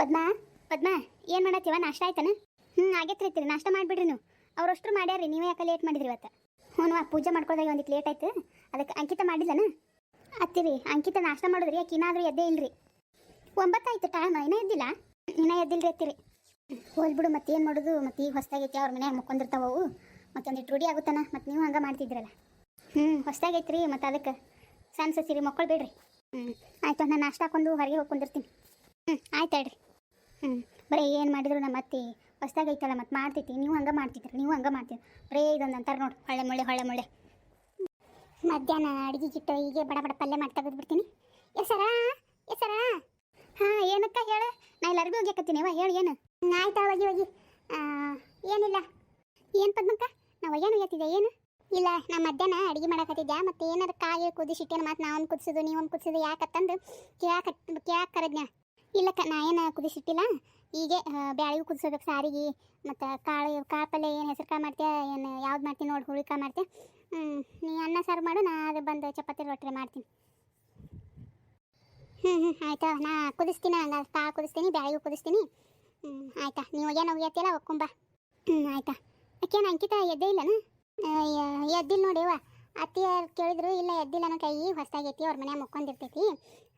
ಪದ್ಮಾ ಪದ್ಮಾ, ಏನು ಮಾಡತ್ತೀವ? ನಾಷ್ಟ ಆಯ್ತಾನ? ಹ್ಞೂ ಆಗೈತೆ ರೀ ನಾಷ್ಟ ಮಾಡಿಬಿಡ್ರಿ ನೀವು. ಅವ್ರಷ್ಟು ಮಾಡ್ಯಾರಿ ನೀವೇ ಯಾಕೆ ಲೇಟ್ ಮಾಡಿದ್ರಿ ಇವತ್ತು? ಹ್ಞೂ ಪೂಜೆ ಮಾಡ್ಕೊಳ್ದಾಗ ಒಂದಿಟ್ಟು ಲೇಟ್ ಆಯ್ತು. ಅದಕ್ಕೆ ಅಂಕಿತ ಮಾಡಿಲ್ಲನ? ಅತ್ತಿರಿ, ಅಂಕಿತ ನಾಷ್ಟ ಮಾಡಿದ್ರಿ, ಯಾಕೆ ಏನಾದರೂ ಎದ್ದೇ ಇಲ್ರಿ. ಒಂಬತ್ತಾಯ್ತು ಟೈಮ್ ಇನ್ನೂ ಎದ್ದಿಲ್ಲ? ಇನ್ನೂ ಎದ್ದಿಲ್ರಿ ಅತ್ತಿರಿ. ಹೋಲ್ಬಿಡು ಮತ್ತೆ ಏನು ಮಾಡೋದು? ಮತ್ತೆ ಈಗ ಹೊಸ್ದಾಗೈತಿ, ಅವ್ರ ಮನ್ಯಾಗ ಮತ್ತೆ ಒಂದಿಟ್ಟು ರೂಢಿ ಆಗುತ್ತಾನ? ಮತ್ತು ನೀವು ಹಂಗೆ ಮಾಡ್ತಿದ್ರಲ್ಲ? ಹ್ಞೂ ಹೊಸ್ದಾಗೈತಿ ರೀ ಮತ್ತು ಅದಕ್ಕೆ ಸಣ್ಣ ಸಸಿರಿ ಮಕ್ಕಳು ಬಿಡ್ರಿ. ಹ್ಞೂ ಆಯ್ತು ನಾನು ನಾಷ್ಟ ಹಾಕೊಂಡು ಹೊರಗೆ ಹೋಗಿ ಕುಂದಿರ್ತೀನಿ ಹ್ಞೂ ಆಯ್ತು ಹೇಳ್ರಿ. ಹ್ಞೂ ಬರೀ ಏನು ಮಾಡಿದ್ರು ನಮ್ಮ ಅತ್ತಿ? ಹೊಸ್ದಾಗೈತಲ್ಲ ಮತ್ತೆ ಮಾಡ್ತೈತಿ. ನೀವು ಹಂಗೆ ಮಾಡ್ತಿದ್ರು, ನೀವು ಹಂಗೆ ಮಾಡ್ತೀರಿ ಬರೀ ಇದೊಂದು ಅಂತಾರೆ ನೋಡಿ ಹೊಳೆ ಮುಳ್ಳೆ ಹೊಳೆ ಮುಳ್ಳೆ. ಮಧ್ಯಾಹ್ನ ಅಡುಗೆ ಗಿಟ್ಟು ಹೀಗೆ ಬಡ ಬಡ ಪಲ್ಯ ಮಾಡಿ ತೆಗೆದ್ಬಿಡ್ತೀನಿ. ಎಸರ ಎಸರ? ಹಾಂ, ಏನಕ್ಕ ಹೇಳು? ನಾ ಎಲ್ಲರಿಗೂ ಹೋಗ್ಯಾಕತ್ತೀನಿ. ಅವ ಹೇಳು ಏನು? ಆಯ್ತಾ, ಹೋಗಿ ಹೋಗಿ. ಏನಿಲ್ಲ. ಏನು ಪದ್ಮಕ್ಕ? ನಾವು ಏನು ಹೋಗ್ಯತ್ತಿದ್ದೆ ಏನು? ಇಲ್ಲ, ನಾ ಮಧ್ಯಾಹ್ನ ಅಡುಗೆ ಮಾಡಕತ್ತಿದ್ದೆ. ಮತ್ತೆ ಏನಾದ್ರು ಕಾಯಿ ಕುದಿಸಿಟ್ಟೇನು ಮತ್ತೆ ನಾವು ಕುದಿಸೋದು ನೀವು ಒಂದು ಕುದಿಸೋದು ಯಾಕತ್ತಂದು ಕೇಳಾಕ ಕೇಳಾಕ ಕರದ್ನ ಇಲ್ಲಕ್ಕ, ನಾ ಏನು ಕುದಿಸಿಟ್ಟಿಲ್ಲ. ಹೀಗೆ ಬ್ಯಾಳಿಗೂ ಕುದಿಸ್ಬೇಕು ಸಾರಿಗೆ, ಮತ್ತು ಕಾಳು ಕಾಳು ಪಲ್ಯ ಏನು ಹೆಸರು ಕಾಳು ಮಾಡ್ತೀಯ, ಏನು ಯಾವ್ದು ಮಾಡ್ತೀನಿ ನೋಡಿ ಹುಳಿಕಾಯಿ ಮಾಡ್ತೀಯ. ಹ್ಞೂ ನೀ ಅನ್ನ ಸಾರು ಮಾಡು, ನಾ ಅದು ಬಂದು ಚಪಾತಿ ರೊಟ್ಟಿ ಮಾಡ್ತೀನಿ. ಹ್ಞೂ ಹ್ಞೂ ಆಯ್ತಾ, ನಾ ಕುದಿಸ್ತೀನಿ ಹಂಗಾದ್ರೆ ಕಾಳು ಕುದಿಸ್ತೀನಿ, ಬ್ಯಾಳಿಗೂ ಕುದಿಸ್ತೀನಿ. ಹ್ಞೂ ಆಯ್ತಾ, ನೀವು ಏನು ಒಗ್ಯತ್ತಿಲ್ಲ ಒಕ್ಕೊಂಬ ಹ್ಞೂ ಆಯ್ತಾ. ಅಕ್ಕೇನು ಅಂಕಿತ ಎದ್ದೇ ಇಲ್ಲನ? ಎದ್ದಿಲ್ಲ ನೋಡಿವ ಅತ್ತಿಯರು ಕೇಳಿದ್ರು, ಇಲ್ಲ ಎದ್ದಿಲ್ಲ ಅನ್ನೋ ಕೈ ಹೊಸ್ದಾಗೈತಿ, ಅವ್ರ ಮನೆ ಮುಕ್ಕೊಂಡಿರ್ತೈತಿ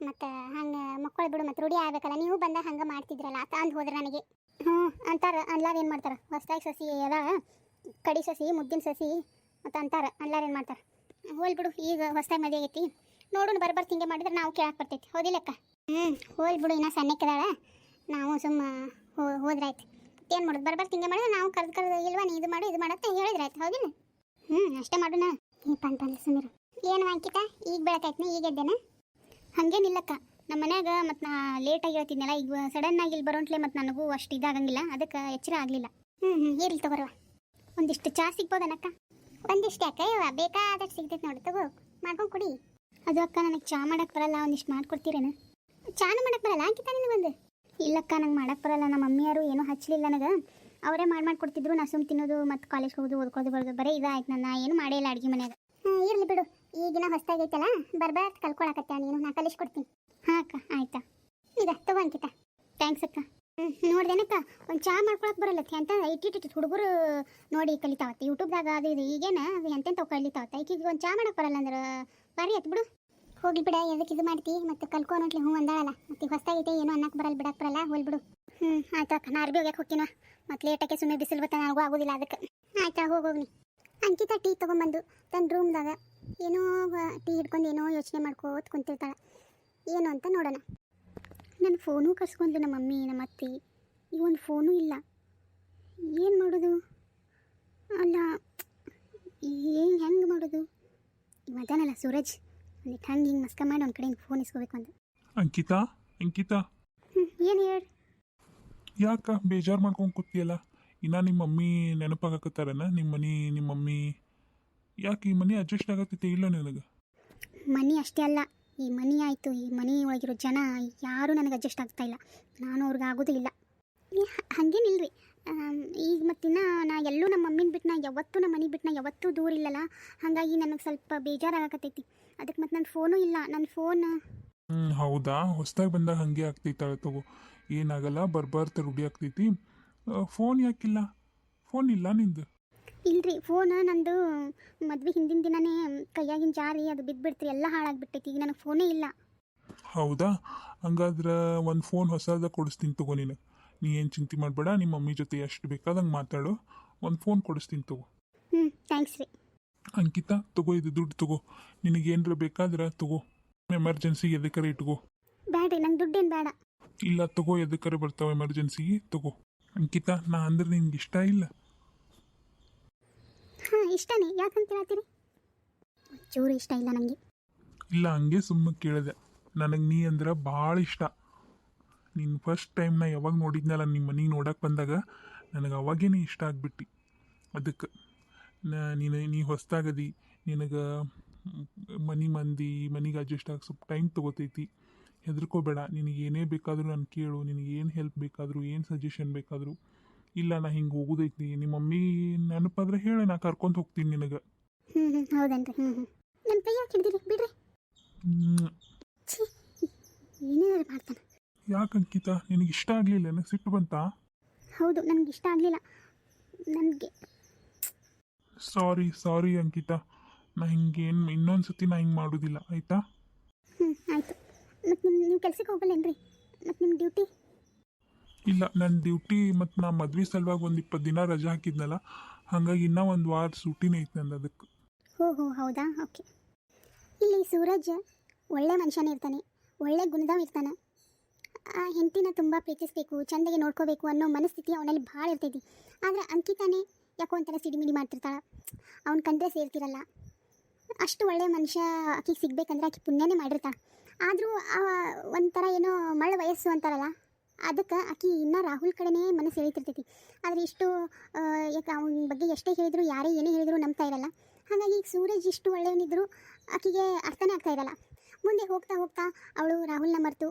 ಮತ್ತು ಹಂಗೆ ಮಕ್ಕಳು ಬಿಡು, ಮತ್ತು ರೂಢಿ ಆಗ್ಬೇಕಲ್ಲ, ನೀವು ಬಂದಾಗ ಹಂಗೆ ಮಾಡ್ತಿದ್ರಲ್ಲ, ಅಂತ ಅಂದು ಹೋದ್ರೆ ನನಗೆ. ಹ್ಞೂ ಅಂತಾರೆ ಅನ್ಲಾರ ಏನು ಮಾಡ್ತಾರೆ? ಹೊಸ್ದಾಗಿ ಸಸಿ ಅದ ಕಡಿ ಸಸಿ, ಮುದ್ದಿನ ಸಸಿ ಮತ್ತು ಅಂತಾರೆ ಅನ್ಲಾರ ಏನು ಮಾಡ್ತಾರೆ? ಹೋಲ್ ಬಿಡು, ಈಗ ಹೊಸ್ದಾಗಿ ಮದುವೆ ಆಗೈತಿ. ನೋಡೋಣ ಬರ್ಬರ್ ಹಿಂಗೆ ಮಾಡಿದ್ರೆ ನಾವು ಕೇಳಕ್ಕೆ ಬರ್ತೈತಿ. ಹೋದಿಲ್ಲಕ್ಕ? ಹ್ಞೂ ಹೋಲ್ ಬಿಡು, ಇನ್ನೂ ಸಣ್ಣಕ್ಕಿದಾಳ. ನಾವು ಸುಮ್ಮ ಹೋ, ಹೋದ್ರಾಯ್ತು. ಏನು ಮಾಡೋದು? ಬರ್ಬರ್ ಹಿಂಗೆ ಮಾಡಿದ್ರೆ ನಾವು ಕರೆದು ಕರೆದು, ಇಲ್ವಾ, ನೀ ಇದು ಮಾಡು, ಇದು ಮಾಡತ್ತೆ ಹೇಳಿದ್ರಾಯ್ತು ಹೌದಿಲ್ಲ ಹ್ಞೂ ಅಷ್ಟೇ ಮಾಡೋಣ. ಈ ಪಂಪಲ್ ಸುಮೀರು ಏನು, ಅಂಕಿತ? ಈಗ ಬೆಳಕಾಯ್ತು ಈಗ ಎದ್ದೇನ? ಹಂಗೇನಿಲ್ಲಕ್ಕ. ನಮ್ಮ ಮನ್ಯಾಗ ಮತ್ತು ನಾ ಲೇಟಾಗಿ ಹೇಳ್ತಿದ್ನಲ್ಲ ಈಗ ಸಡನ್ ಆಗಿ ಇಲ್ಲಿ ಬರೋಂಟ್ಲೆ ಮತ್ತು ನನಗೂ ಅಷ್ಟು ಇದಾಗಂಗಿಲ್ಲ ಅದಕ್ಕೆ ಎಚ್ಚರ ಆಗಲಿಲ್ಲ. ಹ್ಞೂ ಹ್ಞೂ ಇರಲಿ ತಗೋರವ. ಒಂದಿಷ್ಟು ಚಾ ಸಿಗ್ಬೋದನಕ್ಕ? ಒಂದಿಷ್ಟು ಯಾಕೆ ಇವ ಬೇಕಾದಷ್ಟು ಸಿಗ್ತೈತೆ ನೋಡಿ ತಗೋ ಮಾಡ್ಕೊಂಡು ಕುಡಿ. ಅದು ಅಕ್ಕ ನನಗೆ ಚಾ ಮಾಡಕ್ಕೆ ಬರಲ್ಲ ಒಂದಿಷ್ಟು ಮಾಡ್ಕೊಡ್ತೀರೇನು? ಚಾನು ಮಾಡಕ್ಕೆ ಬರಲ್ಲ ಅಂಕಿತ ನಿನಗೆ ಬಂದು ಇಲ್ಲಕ್ಕ ನಂಗೆ ಮಾಡಕ್ಕೆ ಬರಲ್ಲ ನಮ್ಮ ಮಮ್ಮಿಯಾರು ಏನೂ ಹಚ್ಚಲಿಲ್ಲ ನನಗೆ. ಅವರೇ ಮಾಡಿ ಮಾಡ್ಕೊಡ್ತಿದ್ರು ನಾ ಸುಮ್ ತಿನ್ನೋದು ಮತ್ತು ಕಾಲೇಜ್ಗೆ ಹೋಗೋದು ಓದ್ಕೊಳ್ಳೋದು ಬರೋದು ಬರೀ ಇದಾಯ್ತು ನನ್ನ ಏನು ಮಾಡೇ ಇಲ್ಲ ಅಡುಗೆ ಮನೆಯಾಗ. ಹ್ಞೂ ಇರಲಿ ಬಿಡು ಈಗಿನ ಹೊಸ್ತಾಗೈತಲ್ಲ ಬರ್ಬಾರ್ದು ಕಲ್ಕೊಳಕತ್ತೆ ನೀನು ನಾ ಕಲಿಸ್ಕೊಡ್ತೀನಿ. ಹಾಂ ಅಕ್ಕ, ಆಯ್ತಾ. ಇದ, ತಗೋ ಅಂಕಿತ. ಥ್ಯಾಂಕ್ಸ್ ಅಕ್ಕ. ಹ್ಞೂ ನೋಡ್ದೇನಕ್ಕ, ಒಂದು ಚಾ ಮಾಡ್ಕೊಳಕ್ಕೆ ಬರಲ್ಲ ಅಂತ ಇಟ್ಟಿಟ್ಟು ಹುಡುಗರು, ನೋಡಿ ಕಲಿತಾವತ್ತೆ, ಯೂಟ್ಯೂಬ್ದಾಗ ಅದು ಇದು, ಈಗೇನ ಅದು ಎಂತೆಂತ ಕಲಿತಾವತ್ತೆ ಈಗ ಒಂದು ಚಾ ಮಾಡಕ್ಕೆ ಬರಲ್ಲ ಅಂದ್ರೆ ಬಾರಿ ಆಯ್ತು ಬಿಡು. ಹೋಗಿ ಬಿಡ ಎದಕ್ಕೆ ಇದು ಮಾಡ್ತಿ, ಮತ್ತೆ ಕಲ್ಕೊ ನೋಡ್ಲಿ ಹ್ಞೂ ಅಂದಾಳಲ್ಲ, ಮತ್ತೆ ಹೊಸ್ತಾಗೈತೆ ಏನೋ ಅನ್ನಕ್ಕೆ ಬರಲ್ಲ ಬಿಡಕ್ಕೆ ಬರಲ್ಲ ಹೋಲ್ ಬಿಡು. ಹ್ಞೂ ಆಯ್ತು ಅಕ್ಕ ನಾ ಅರ್ಬಿ ಹೋಗ್ಯಾಕೆ ಹೋಗ್ತೀನ ಮತ್ತೆ ಲೇಟಕ್ಕೆ ಸುಮ್ಮನೆ ಬಿಸಿಲು ಬತ್ತ, ನನಗೂ ಆಗೋದಿಲ್ಲ ಅದಕ್ಕೆ. ಆಯ್ತಾ ಹೋಗೋಗ್ನಿ ಅಂಕಿತ ಟೀ ತೊಗೊಂಬಂದು ತನ್ನ ರೂಮ್ದಾಗ ಏನೋ ಟೀ ಹಿಡ್ಕೊಂಡು ಏನೋ ಯೋಚನೆ ಮಾಡ್ಕೋತ ಕುಂತಿರ್ತಾಳೆ. ಏನು ಅಂತ ನೋಡೋಣ. ನನ್ನ ಫೋನು ಕಸ್ಕೊಂಡು ನಮ್ಮ ಮಮ್ಮಿ ನಮ್ಮ ಅತ್ತಿ. ಈ ಒಂದು ಫೋನು ಇಲ್ಲ. ಏನು ಮಾಡೋದು? ಅಲ್ಲ ಏನು ಹೆಂಗೆ ಮಾಡೋದು? ಮಧ್ಯಾಹ್ನಲ್ಲ ಸೂರಜ್ ಒಂದಿಟ್ಟು ಹಂಗೆ ಹಿಂಗೆ ಮಸ್ಕ ಮಾಡಿ ಒಂದು ಕಡೆ ಹಿಂಗೆ ಫೋನ್ ಇಸ್ಕೋಬೇಕು ಅಂತ. ಅಂಕಿತಾ ಅಂಕಿತಾ. ಏನು ಹೇಳಿ? ಯಾಕ ಬೇಜಾರು ಮಾಡ್ಕೊಂಡು ಕೂತಿಯಲ್ಲ? ಇನ್ನ ನಿಮ್ಮ ಮಮ್ಮಿ ನೆನಪಾಗಕತ್ತಾರನ? ನಿಮ್ಮ ಮನೆ ನಿಮ್ಮ ಮಮ್ಮಿ? ಯಾಕೆ ಈ ಮನೆ ಅಡ್ಜಸ್ಟ್ ಆಗತ್ತೈತೆ ಇಲ್ಲ ನಿನಗೆ? ಮನೆ ಅಷ್ಟೇ ಅಲ್ಲ ಈ ಮನೆ ಆಯಿತು ಈ ಮನೆ ಒಳಗಿರೋ ಜನ ಯಾರೂ ನನಗೆ ಅಡ್ಜಸ್ಟ್ ಆಗ್ತಾ ಇಲ್ಲ. ನಾನು ಅವ್ರಿಗೆ ಆಗೋದೇ ಇಲ್ಲ. ಹಂಗೇನಿಲ್ರಿ. ಆಮ್, ಈಗ ಮತ್ತಿನ್ನ ನಾ ಎಲ್ಲೂ ನಮ್ಮ ಮಮ್ಮಿನ ಬಿಟ್ಟು ನಾ ಯಾವತ್ತೂ ನಮ್ಮ ಮನೆ ಬಿಟ್ಟು ನಾ ಯಾವತ್ತೂ ದೂರ ಇಲ್ಲಲ್ಲ? ಹಾಗಾಗಿ ನನಗೆ ಸ್ವಲ್ಪ ಬೇಜಾರಾಗಕತ್ತೈತಿ. ಅದಕ್ಕೆ ಮತ್ತು ನನ್ನ ಫೋನು ಇಲ್ಲ. ನನ್ನ ಫೋನ್ ಹ್ಞೂ ಹೌದಾ? ಹೊಸದಾಗಿ ಬಂದಾಗ ಹಾಗೆ ಆಗ್ತೈತಾಳೆ ತಗೋ. ಏನಾಗಲ್ಲ ಬರ್ಬರ್ತ ರೂಢಿ ಆಗ್ತೈತಿ. ಫೋನ್ ಯಾಕಿಲ್ಲ? ಫೋನ್ ಇಲ್ಲ ನಿಂದು? ಇಲ್ರಿ ಫೋನ್ ನಂದು ಮದ್ವೆ ಹಿಂದಿನ ದಿನನೇ ಕೈಯಾಗಿನ ಜಾರಿ ಅದು ಬಿದ್ದುಬಿಡ್ತ್ರಿ ಎಲ್ಲ ಹಾಳಾಗ್ಬಿಟ್ಟೈತಿ ಈಗ ನನಗೆ ಫೋನೇ ಇಲ್ಲ. ಹೌದಾ? ಹಂಗಾದ್ರೆ ಒಂದು ಫೋನ್ ಹೊಸದ ಕೊಡಿಸ್ತೀನಿ ತಗೋ ನೀನು. ನೀ ಏನು ಚಿಂತೆ ಮಾಡಬೇಡ ನಿಮ್ಮ ಮಮ್ಮಿ ಜೊತೆ ಎಷ್ಟು ಬೇಕಾದಂಗೆ ಮಾತಾಡು. ಒಂದು ಫೋನ್ ಕೊಡಿಸ್ತೀನಿ ತಗೋ. ಹ್ಞೂ ಥ್ಯಾಂಕ್ಸ್ ರೀ. ಅಂಕಿತಾ ತಗೋ ಇದು ದುಡ್ಡು ತಗೋ. ನಿನಗೆ ನಿನಗೇನ್ರ ಬೇಕಾದ್ರೆ ತಗೋ. ಎಮರ್ಜೆನ್ಸಿಗೆ ಎದಕ್ಕರೆ ಇಟ್ಕೋ. ಬೇಡ್ರಿ ನಂಗೆ ದುಡ್ಡೇನು ಬೇಡ ಇಲ್ಲ ತಗೋ ಎದಕ್ಕರೆ ಬರ್ತಾವೆ ಎಮರ್ಜೆನ್ಸಿಗೆ ತಗೋ. ಅಂಕಿತಾ ನಾ ಅಂದ್ರೆ ನಿನ್ಗೆ ಇಷ್ಟ ಇಲ್ಲ. ಹಾಂ ಇಷ್ಟನೇ. ಯಾಕಂತ ಹೇಳ್ತೀರಿ? ಚೂರು ಇಷ್ಟ ಇಲ್ಲ ನನಗೆ ಇಲ್ಲ ಹಂಗೆ ಸುಮ್ಮನೆ ಕೇಳಿದೆ. ನನಗೆ ನೀ ಅಂದ್ರೆ ಭಾಳ ಇಷ್ಟ. ನೀನು ಫಸ್ಟ್ ಟೈಮ್ ನಾ ಯಾವಾಗ ನೋಡಿದ್ನಲ್ಲ ನಿಮ್ಮ ಮನೆಗೆ ನೋಡಕ್ಕೆ ಬಂದಾಗ ನನಗೆ ಅವಾಗೇನೆ ಇಷ್ಟ ಆಗ್ಬಿಟ್ಟು. ಅದಕ್ಕೆ ನೀನು ನೀ ಹೊಸ್ದಾಗದಿ ನಿನಗೆ ಮನೆ ಮಂದಿ ಮನೆಗೆ ಅಡ್ಜಸ್ಟ್ ಆಗಿ ಸ್ವಲ್ಪ ಟೈಮ್ ತೊಗೋತೈತಿ. ಹೆದರ್ಕೋಬೇಡ. ನಿನಗೆ ಏನೇ ಬೇಕಾದರೂ ನಾನು ಕೇಳು. ನಿನಗೆ ಏನು ಹೆಲ್ಪ್ ಬೇಕಾದರೂ ಏನು ಸಜೆಷನ್ ಬೇಕಾದರೂ. ಇಲ್ಲ ನಾ ಹಿಂಗೆ ಹೋಗೋದೈತಿ. ನಿಮ್ಮ ಮಮ್ಮಿ ನೆನಪಾದ್ರೆ ಹೇಳಿ ನಾ ಕರ್ಕೊಂಡು ಹೋಗ್ತೀನಿ ನಿನಗೆ. ಹ್ಞೂ ಹ್ಞೂ ಹೌದೇನ್ರಿ. ಹ್ಞೂ ಹ್ಞೂ ನನ್ನ ಕೈ ಯಾಕೆ ಹಿಡ್ದಿರಿ? ಬಿಡ್ರಿ. ಹ್ಮ್, ಛೀ ಏನೇನಾರು ಮಾಡ್ತಾನೆ. ಯಾಕೆ ಅಂಕಿತ? ನಿನಗೆ ಇಷ್ಟ ಆಗಲಿಲ್ಲ ಸಿಟ್ಟು ಬಂತಾ? ಹೌದು ನನಗೆ ಇಷ್ಟ ಆಗಲಿಲ್ಲ. ನನಗೆ. ಸಾರಿ ಸಾರಿ ಅಂಕಿತ. ನಾ ಹಿಂಗೇನು ಇನ್ನೊಂದು ಸತಿ ನಾ ಹಿಂಗೆ ಮಾಡೋದಿಲ್ಲ. ಆಯಿತಾ? ಹ್ಞೂ ಆಯಿತು. ಮತ್ತು ನಿಮ್ಮ ನೀವು ಕೆಲ್ಸಕ್ಕೆ ಹೋಗಲ್ಲೇನ್ರಿ ಮತ್ತು ನಿಮ್ಮ ಡ್ಯೂಟಿ ಇಲ್ಲ ನನ್ನ ಡ್ಯೂಟಿ ಮತ್ತು ನಾ ಮದ್ವೆ ಸಲುವಾಗಿ ಒಂದು ಇಪ್ಪತ್ತು ದಿನ ರಜೆ ಹಾಕಿದ್ನಲ್ಲ ಹಾಗಾಗಿ ಇನ್ನೂ ಒಂದು ವಾರ ಸೂಟಿನೇ ಐತೆ ನಂದು ಅದಕ್ಕೆ ಹೋ ಹೋ ಹೌದಾ? ಓಕೆ ಇಲ್ಲಿ ಸೂರಜ್ ಒಳ್ಳೆ ಮನುಷ್ಯನೇ ಇರ್ತಾನೆ ಒಳ್ಳೆ ಗುಣದವ ಇರ್ತಾನೆ. ಆ ಹೆಂಡತಿನ ತುಂಬ ಪ್ರೀತಿಸಬೇಕು ಚೆಂದಾಗಿ ನೋಡ್ಕೋಬೇಕು ಅನ್ನೋ ಮನಸ್ಥಿತಿ ಅವನಲ್ಲಿ ಭಾಳ ಇರ್ತೈತಿ. ಆದರೆ ಅಂಕಿತಾನೆ ಯಾಕೋ ಒಂಥರ ಸಿಡಿಮಿಡಿ ಮಾಡ್ತಿರ್ತಾಳೆ. ಅವ್ನ ಕಂಡ್ರೆ ಸೇರ್ತಿರಲ್ಲ. ಅಷ್ಟು ಒಳ್ಳೆ ಮನುಷ್ಯ ಆಕಿಗೆ ಸಿಗ್ಬೇಕಂದ್ರೆ ಆಕೆ ಪುಣ್ಯನೇ ಮಾಡಿರ್ತಾಳೆ. ಆದರೂ ಒಂಥರ ಏನೋ ಮಳ್ಳ ವಯಸ್ಸು ಅಂತಾರಲ್ಲ, ಅದಕ್ಕೆ ಆಕಿ ಇನ್ನೂ ರಾಹುಲ್ ಕಡೆನೇ ಮನಸ್ಸು ಎಳಿತಿರ್ತೈತಿ. ಆದರೆ ಇಷ್ಟು ಯಾಕೆ ಅವನ ಬಗ್ಗೆ ಎಷ್ಟೇ ಹೇಳಿದ್ರು, ಯಾರೇ ಏನೇ ಹೇಳಿದ್ರು ನಂಬ್ತಾ ಇರಲ್ಲ. ಹಾಗಾಗಿ ಈಗ ಸೂರಜ್ ಇಷ್ಟು ಒಳ್ಳೆಯವನಿದ್ರು, ಆಕೆಗೆ ಅರ್ಥನೇ ಆಗ್ತಾ ಇರಲ್ಲ. ಮುಂದೆ ಹೋಗ್ತಾ ಹೋಗ್ತಾ ಅವಳು ರಾಹುಲ್ನ ಮರೆತು,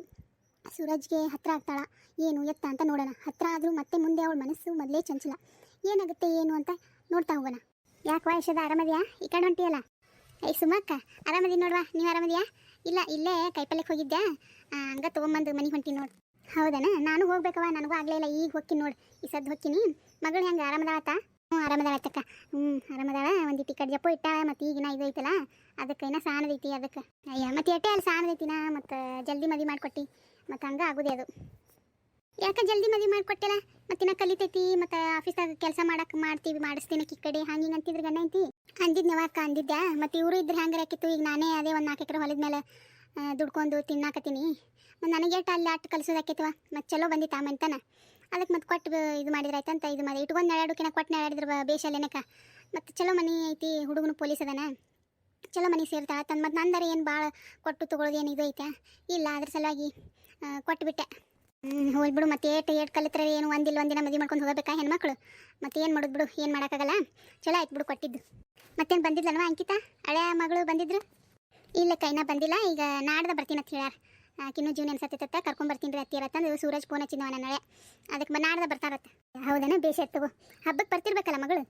ಸೂರಜ್ಗೆ ಹತ್ತಿರ ಆಗ್ತಾಳ. ಏನು ಎತ್ತ ಅಂತ ನೋಡೋಣ. ಹತ್ತಿರ ಆದರೂ ಮತ್ತೆ ಮುಂದೆ ಅವಳ ಮನಸ್ಸು ಮೊದಲೇ ಚಂಚಲ. ಏನಾಗುತ್ತೆ, ಏನು ಅಂತ ನೋಡ್ತಾ ಹೋಗೋಣ. ಯಾಕೆ ವಯಸ್ಸದ ಆರಾಮದಿಯಾ? ಈ ಕಡೆ ಹೊಂಟಿಯಲ್ಲ ಐ ಸುಮಕ್ಕ ಆರಾಮದಿ ನೋಡುವ? ನೀವು ಆರಾಮದಿಯಾ? ಇಲ್ಲ, ಇಲ್ಲೇ ಕೈಪಲ್ಯಕ್ಕೆ ಹೋಗಿದ್ದೆ ಹಂಗ ತೊಗೊಂಬಂದು ಮನೆಗೆ ಹೊಂಟಿ ನೋಡಿ. ಹೌದನ? ನಾನು ಹೋಗ್ಬೇಕವ ನನಗೂ ಆಗಲೇ ಇಲ್ಲ, ಈಗ ಹೋಗ್ತೀನಿ ನೋಡಿ. ಈ ಸದ್ದು ಹೋಗ್ತೀನಿ. ಮಗಳು ಹೆಂಗೆ, ಆರಾಮದಾಳತ್ತ? ಹ್ಞೂ, ಆರಾಮದಾಳತ್ತಕ್ಕ. ಹ್ಞೂ, ಆರಾಮದಾಳ. ಒಂದು ಟಿಕೆಟ್ ಜಪ್ಪು ಇಟ್ಟಾವ ಮತ್ತು ಈಗಿನ ಇದು ಐತಲ್ಲ? ಅದಕ್ಕೆ ಏನೋ ಸಾಣದೈತಿ ಅದಕ್ಕೆ. ಅಯ್ಯ, ಮತ್ತೆ ಎಟ್ಟೆ ಅಲ್ಲಿ ಸಾಣದೈತಿನ ಮತ್ತು ಜಲ್ದಿ ಮದುವೆ ಮಾಡಿಕೊಟ್ಟಿ. ಮತ್ತು ಹಂಗೆ ಆಗೋದೇ ಅದು. ಯಾಕೆ ಜಲ್ದಿ ಮದುವೆ ಮಾಡಿಕೊಟ್ಟಿಲ್ಲ? ಮತ್ತೆ ನಾ ಕಲಿತೈತಿ, ಮತ್ತು ಆಫೀಸಾಗ ಕೆಲಸ ಮಾಡಕ್ಕೆ ಮಾಡ್ತೀವಿ, ಮಾಡಿಸ್ತೀನಿ ಈ ಕಡೆ. ಹಂಗೆ ಹಿಂಗೆ ಅಂತಿದ್ರು ಗಂಡ ಐತಿ ಅಂದಿದ್ನವ ಅಕ್ಕ? ಅಂದಿದ್ದೆ ಮತ್ತು ಇವರು ಇದ್ರೆ ಹಂಗೆ ಹಾಕಿತ್ತು ಈಗ ನಾನೇ ಅದೇ ಒಂದು ನಾಲ್ಕು ಎಕರೆ ಹೊಲದ ಮೇಲೆ ದುಡ್ಕೊಂಡು ತಿನ್ನಾಕತ್ತೀನಿ. ಮತ್ತು ನನಗೆ ಎಷ್ಟು ಅಲ್ಲಿ ಅಟ್ಟು ಕಲಿಸೋದಾಕೈತವ ಮತ್ತು ಚಲೋ ಬಂದಿತ್ತು ಆ ಮಂತನ ಅದಕ್ಕೆ ಮತ್ತೆ ಕೊಟ್ಟು ಇದು ಮಾಡಿದ್ರೆ ಆಯ್ತಂತ? ಇದು ಮಾಡಿ ಇಟ್ಕೊಂಡು ನೆಳಾಡೋಕಿನ ಕೊಟ್ಟು ನೆಳಾಡಿದ್ರೆ ಬೇಷಲ್ಲೇನಕ್ಕ ಮತ್ತು ಚಲೋ ಮನೆ ಐತಿ, ಹುಡುಗನು ಪೊಲೀಸ್ ಅದಾನ? ಚಲೋ ಮನೆ ಸೇರ್ತಾ ತಂದು ಮತ್ತು ನಂದರೆ ಏನು ಭಾಳ ಕೊಟ್ಟು ತೊಗೊಳೋದು ಏನು ಇದು ಐತೆ? ಇಲ್ಲ, ಅದ್ರ ಸಲುವಾಗಿ ಕೊಟ್ಬಿಟ್ಟೆ. ಹೋಲ್ ಬಿಡು. ಮತ್ತೆ ಏಟ್ ಏಟ್ ಕಲಿತ್ರೆ ಏನು? ಒಂದಿಲ್ಲ ಒಂದಿನ ಮದುವೆ ಮಾಡ್ಕೊಂಡು ಹೋಗಬೇಕಾ ಹೆಣ್ಮಕ್ಳು? ಮತ್ತೆ ಏನು ಮಾಡೋದು ಬಿಡು? ಏನು ಮಾಡೋಕ್ಕಾಗಲ್ಲ? ಚಲೋ ಆಯ್ತು ಬಿಡು ಕೊಟ್ಟಿದ್ದು. ಮತ್ತೇನು ಬಂದಿದ್ಲಲ್ವ ಅಂಕಿತಾ? ಹಳೆಯ ಮಗಳು ಬಂದಿದ್ರು? ಇಲ್ಲ ಕೈನ ಬಂದಿಲ್ಲ. ಈಗ ನಾಡ್ದ ಬರ್ತೀನಿ ಅಂತ ಹೇಳ್ಯಾರ. ಆಕಿನ್ನೂ ಜೀವನ ಅನ್ಸತ್ತೈತತ್ತ ಕರ್ಕೊಂಬರ್ತೀನಿ ರೀ ಅತ್ತಿಯರ ಅಂದ್ರೆ ಸೂರಜ್ ಫೋನ್ ಹಚ್ಚಿದ್ನವ ನನ್ನ ನಾಳೆ ಅದಕ್ಕೆ ನಾಡ್ದ ಬರ್ತಾರತ್ತ ಹೌದನ? ಬೇಷ ತಗೋ. ಹಬ್ಬಕ್ಕೆ ಬರ್ತಿರ್ಬೇಕಲ್ಲ ಮಗಳು?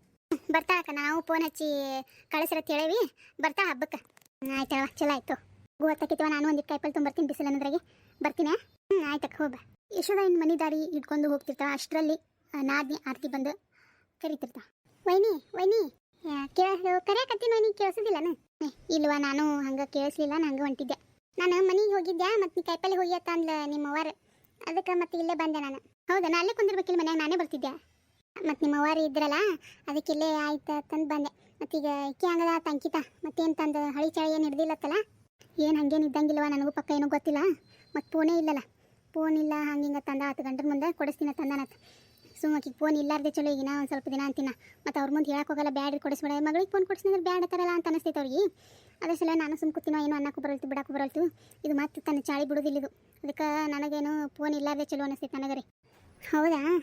ಬರ್ತಾಳಕ್ಕ ನಾವು ಫೋನ್ ಹಚ್ಚಿ ಕಳಿಸ್ರತ್ ಹೇಳೇವಿ ಬರ್ತಾ ಹಬ್ಬಕ್ಕೆ. ಆಯ್ತವ. ಚಲೋ ಆಯ್ತು. ಗೋತಕ್ಕಿತ್ತವ ನಾನು ಒಂದಿಟ್ಟು ಕೈಪಲ್ಲಿ ತೊಗೊಂಬರ್ತೀನಿ ಬಿಸಿಲು ಅನ್ನೋದ್ರಾಗೆ ಬರ್ತೀನಿ ಹ್ಞೂ ಆಯ್ತಕ್ಕ ಹೋಗ ಯಶೋದ ಏನು ಮನೆ ದಾರಿ ಇಟ್ಕೊಂಡು ಹೋಗ್ತಿರ್ತಾಳ. ಅಷ್ಟರಲ್ಲಿ ನಾದ್ನಿ, ಆರತಿ ಬಂದು ಕರಿತಿರ್ತಾ ವೈನಿ ವೈನಿ ಕರೆಯಕತ್ತೀನಿ ವೈನಿ ಕೇಳಿಸೋದಿಲ್ಲನ ಇಲ್ವಾ, ನಾನು ಹಂಗೆ ಕೇಳಿಸ್ಲಿಲ್ಲ ನಾನು ಹಂಗೆ ಹೊಂಟಿದ್ದೆ. ನಾನು ಮನೆಗೆ ಹೋಗಿದ್ದೆ ಮತ್ತು ನೀ ಕಾಯಿಪಲ್ಲೆ ಹೋಗ್ಯತ್ತ ಅಂದ್ಲ ನಿಮ್ಮ ನಿಮ್ಮವ್ವಾರ ಅದಕ್ಕೆ ಮತ್ತೆ ಇಲ್ಲೇ ಬಂದೆ ನಾನು. ಹೌದಾ ನಾನು ಅಲ್ಲೇ ಕುಂದಿರ್ಬೇಕಿಲ್ಲ ಮನ್ಯಾಗ ನಾನೇ ಬರ್ತಿದ್ದೆ ಮತ್ತು ನಿಮ್ಮ ಅವ್ವಾರು ಇದ್ರಲ್ಲ, ಅದಕ್ಕೆ ಇಲ್ಲೇ ಆಯ್ತು ತಂದು ಬಂದೆ. ಮತ್ತೀಗ ಇಕ್ಕಿ ಹಂಗದ ತಂಕಿತ ಮತ್ತೇನು ತಂದು, ಹಳಿ ಚಳಿ ಏನು ಹಿಡ್ದಿಲ್ಲತ್ತಲ್ಲ? ಏನು ಹಂಗೇನು ಇದ್ದಂಗಿಲ್ವ, ನನಗೂ ಪಕ್ಕ ಏನೂ ಗೊತ್ತಿಲ್ಲ. ಮತ್ತು ಫೋನೇ ಇಲ್ಲಲ್ಲ. ಫೋನ್ ಇಲ್ಲ, ಹಂಗೆ ಹಿಂಗೆ ತಂದ, ಹತ್ತು ಗಂಟೆ ಮುಂದೆ ಕೊಡಿಸ್ತೀನಿ ಸುಮ್ಮ ಸುಮ್ಮಕಿಗೆ ಫೋನ್ ಇಲ್ಲಾರ್ದೆ ಚಲೋ, ಈಗಿನ ಒಂದು ಸ್ವಲ್ಪ ದಿನ ಅಂತಿನ. ಮತ್ತು ಅವ್ರ ಮುಂದೆ ಹೇಳಕ್ಕೆ ಹೋಗಲ್ಲ, ಬ್ಯಾಡ್ರಿ ಕೊಡಿಸ್ಬೇಡ. ಮಗಳಿಗೆ ಫೋನ್ ಕೊಡಿಸಿದ್ರೆ ಬ್ಯಾಡ ತರಲ್ಲ ಅಂತ ಅನಿಸ್ತೈತೆ ಅವ್ರಿಗೆ. ಅದೇ ಸಲ ನಾನು ಸುಮ್ಮ ಕೂತಿನೋ, ಏನೋ ಅನ್ನಕ್ಕೂ ಬರಲ್ತು ಬಿಡಕ್ಕೂ ಬರಲ್ತು. ಇದು ಮತ್ತೆ ತನ್ನ ಚಾಳಿ ಬಿಡೋದಿಲ್ಲ ಇದು. ಅದಕ್ಕೆ ನನಗೇನು ಫೋನ್ ಇಲ್ಲಾರ್ದೆ ಚಲೋ ಅನಿಸ್ತೈತೆ ನನಗರಿ. ಹೌದಾ?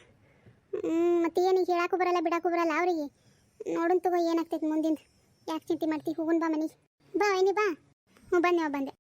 ಮತ್ತು ಏನು ಹೇಳಕ್ಕೂ ಬರಲ್ಲ ಬಿಡಕ್ಕೂ ಬರಲ್ಲ ಅವ್ರಿಗೆ. ನೋಡೋಣ ತಗೋ, ಏನಾಗ್ತೈತೆ ಮುಂದಿನ ಯಾಕೆ ಚಿಂತೆ ಮಾಡ್ತೀವಿ ಹೋಗೋಣ ಬಾ ಮನೆಗೆ. ಬಾ ಏನಿ ಬಾ. ಹ್ಞೂ ಬಂದೆ ಬಂದೆ.